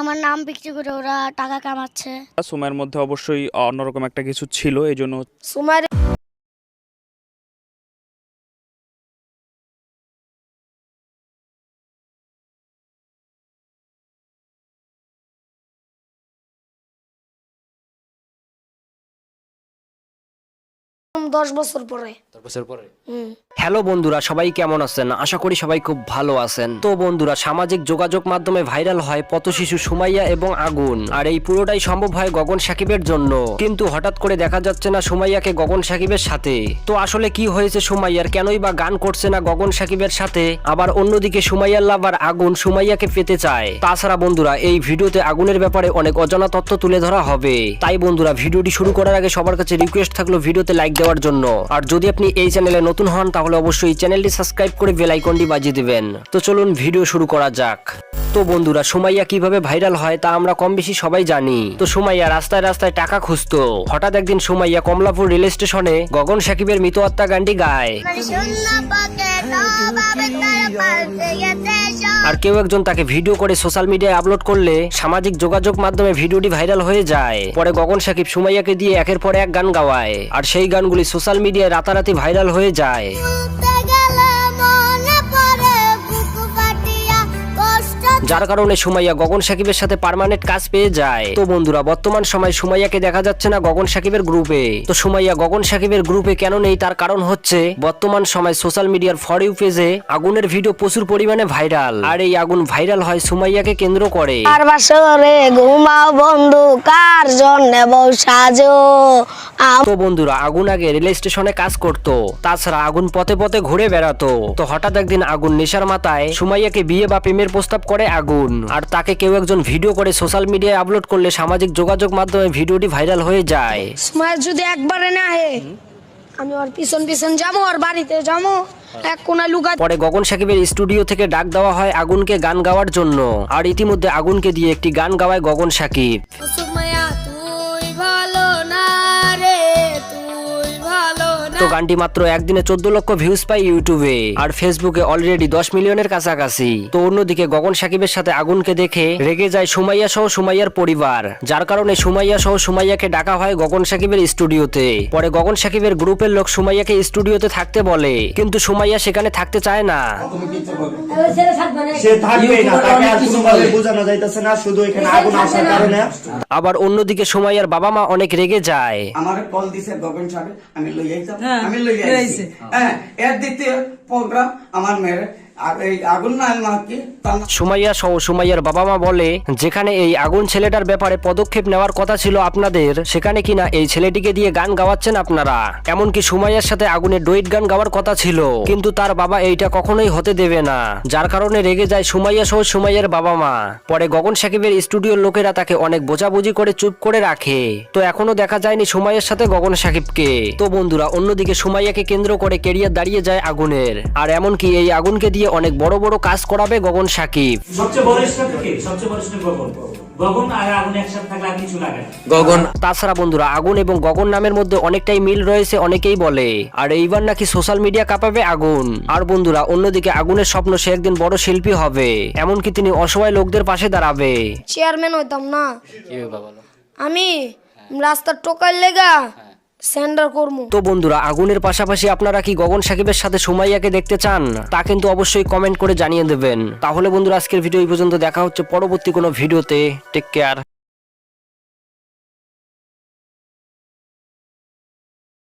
আমার নাম বিক্রি করে ওরা টাকা কামাচ্ছে। সময়ের মধ্যে অবশ্যই অন্যরকম একটা কিছু ছিল এই জন্য সুমাইয়ের দশ বছর পরে। দশ বছর পরে? হ্যালো বন্ধুরা সবাই কেমন আছেন? আশা করি সবাই খুব ভালো আছেন। তো বন্ধুরা সামাজিক যোগাযোগ মাধ্যমে ভাইরাল হয় পথ শিশু সুমাইয়া এবং আগুন। আর এই পুরোটাই সম্ভব হয় গগন সাকিবের জন্য। কিন্তু হঠাৎ করে দেখা যাচ্ছে না সুমাইয়াকে গগন সাকিবের সাথে। তো আসলে কি হয়েছে সুমাইয়ার? কেনই বা গান করছে না গগন সাকিবের সাথে? আবার অন্যদিকে সুমাইয়ার লাভার আগুন সুমাইয়াকে পেতে চায়। তাছাড়া বন্ধুরা এই ভিডিওতে আগুনের ব্যাপারে অনেক অজানা তথ্য তুলে ধরা হবে। তাই বন্ধুরা ভিডিওটি শুরু করার আগে সবার কাছে রিকোয়েস্ট থাকল ভিডিওতে লাইক দেওয়ার জন্য। আর যদি আপনি এই চ্যানেলে নতুন হন, তাহলে অবশ্যই চ্যানেলটি সাবস্ক্রাইব করে বেল আইকনটি বাজিয়ে দিবেন। তো চলুন ভিডিও শুরু করা যাক। তো বন্ধুরা, সুমাইয়া কীভাবে ভাইরাল হয় তা আমরা কম বেশি সবাই জানি। তো সুমাইয়া রাস্তায় রাস্তায় টাকা খুঁজতো। হঠাৎ একদিন সুমাইয়া কমলাপুর রেল স্টেশনে গগন সাকিবের মৃত আত্মা গানটি গায়। আর কেউ একজন তাকে ভিডিও করে সোশ্যাল মিডিয়ায় আপলোড করলে সামাজিক যোগাযোগ মাধ্যমে ভিডিওটি ভাইরাল হয়ে যায়। পরে গগন সাকিব সুমাইয়াকে দিয়ে একের পর এক গান গাওয়ায়। আর সেই গানগুলি সোশ্যাল মিডিয়ায় রাতারাতি ভাইরাল হয়ে যায়। যার কারণে সুমাইয়া গগন সাকিবের সাথে পার্মানেন্ট কাজ পেয়ে যায়। তো বন্ধুরা বর্তমান সময় সুমাইয়াকে দেখা যাচ্ছে না গগন সাকিবের গ্রুপে তো সুমাইয়া গগন সাকিবের গ্রুপে কেন নেই তার কারণ হচ্ছে বর্তমান সময় সোশ্যাল মিডিয়ার ফর ইউ পেজে আগুনের ভিডিও প্রচুর পরিমাণে ভাইরাল আর এই আগুন ভাইরাল হয় সুমাইয়াকে কেন্দ্র করে। আর বাসরে ঘুমাও বন্ধু কার জন্য বউ সাজো? তো বন্ধুরা আগুন আগে রেল স্টেশনে কাজ করত। তাছাড়া আগুন পথে পথে ঘুরে বেড়াতো। তো হঠাৎ একদিন আগুন নেশার মাথায় সুমাইয়াকে বিয়ে বা প্রেমের প্রস্তাব করে আগুন। আর তাকে কেউ একজন ভিডিও করে সোশ্যাল মিডিয়ায় আপলোড করলে সামাজিক যোগাযোগ মাধ্যমে ভিডিওটি ভাইরাল হয়ে যায়। স্মাইল যদি একবারে না হে আমি ওর পিছন পিছন যাব আর বাড়িতে যাব। এক কোনা লুকা পরে গগন সাকিবের স্টুডিও থেকে ডাক দেওয়া হয় আগুনকে গান গাওয়ার জন্য। আর ইতিমধ্যে আগুনকে দিয়ে একটি গান গাওয়ায় গগন সাকিব। গানটি মাত্র একদিনে চোদ্দ লক্ষ ভিউজ পায় ইউটিউবে। আর ফেসবুকে অলরেডি দশ মিলিয়নের কাছাকাছি। তো অন্যদিকে গগন সাকিবের সাথে আগুনকে দেখে রেগে যায় সুমাইয়া সহ সুমাইয়ার পরিবার। যার কারণে সুমাইয়া সহ সুমাইয়াকে ডাকা হয় গগন সাকিবের স্টুডিওতে পরে গগন সাকিবের গ্রুপের লোক সুমাইয়াকে স্টুডিওতে থাকতে বলে। কিন্তু সুমাইয়া সেখানে থাকতে চায় না। সে থাকবেই না তাকে আর কোনোভাবে বোঝানো যাইতেছে না শুধু এখানে আগুন আসার কারণে। আবার অন্যদিকে সুমাইয়ার বাবা মা অনেক রেগে যায়। আমার কল দিছে গগন সাহেব আমি লই আইতাম আমি লইয়া আইছি। হ্যাঁ। এর দ্বিতীয় প্রোগ্রাম আমার মেয়ের। আগুন সুমাইয়া সহ সুমাইয়ার বাবা মা বলে, যেখানে এই আগুন ছেলেটার ব্যাপারে পদক্ষেপ নেওয়ার কথা ছিল আপনাদের, সেখানে কিনা এই ছেলেটিকে দিয়ে গান গাওয়াচ্ছেন আপনারা? এমনকি সুমাইয়ার সাথে আগুনের ডুইট গান গাওয়ার কথা ছিল, কিন্তু তার বাবা এইটা কখনোই হতে দেবে না, যার কারণে রেগে যায় সুমাইয়া সহ সুমাইয়ার বাবা মা পরে গগন সাকিবের স্টুডিওর লোকেরা তাকে অনেক বোঝাবুঝি করে চুপ করে রাখে। তো এখনও দেখা যায়নি সুমাইয়ার সাথে গগন সাকিবকে। তো বন্ধুরা, অন্যদিকে সুমাইয়াকে কেন্দ্র করে কেরিয়ার দাঁড়িয়ে যায় আগুনের। আর এমনকি এই আগুনকে দিয়ে অনেক বড় বড় কাজ করাবে গগন সাকিব। গগন। গগন আর আগুন একসাথে থাকলে আর কিছু লাগে না। গগন তাছাড়া বন্ধুরা আগুন এবং গগন নামের মধ্যে অনেকটাই মিল রয়েছে অনেকেই বলে। আর এইবার নাকি সোশ্যাল মিডিয়া কাঁপাবে আগুন। আর বন্ধুরা অন্যদিকে আগুনের স্বপ্ন সে একদিন বড় শিল্পী হবে। এমনকি তিনি অসহায় লোকদের পাশে দাঁড়াবে। চেয়ারম্যান হইতাম না। আমি রাস্তার টোকার লেগা সেন্টার করব তো বন্ধুরা, আগুনের পাশাপাশি আপনারা কি গগন সাকিবের সাথে সুমাইয়াকে দেখতে চান? তা কিন্তু অবশ্যই কমেন্ট করে জানিয়ে দেবেন। তাহলে বন্ধুরা, আজকের ভিডিও এই পর্যন্ত। দেখা হচ্ছে পরবর্তী কোনো ভিডিওতে। Take care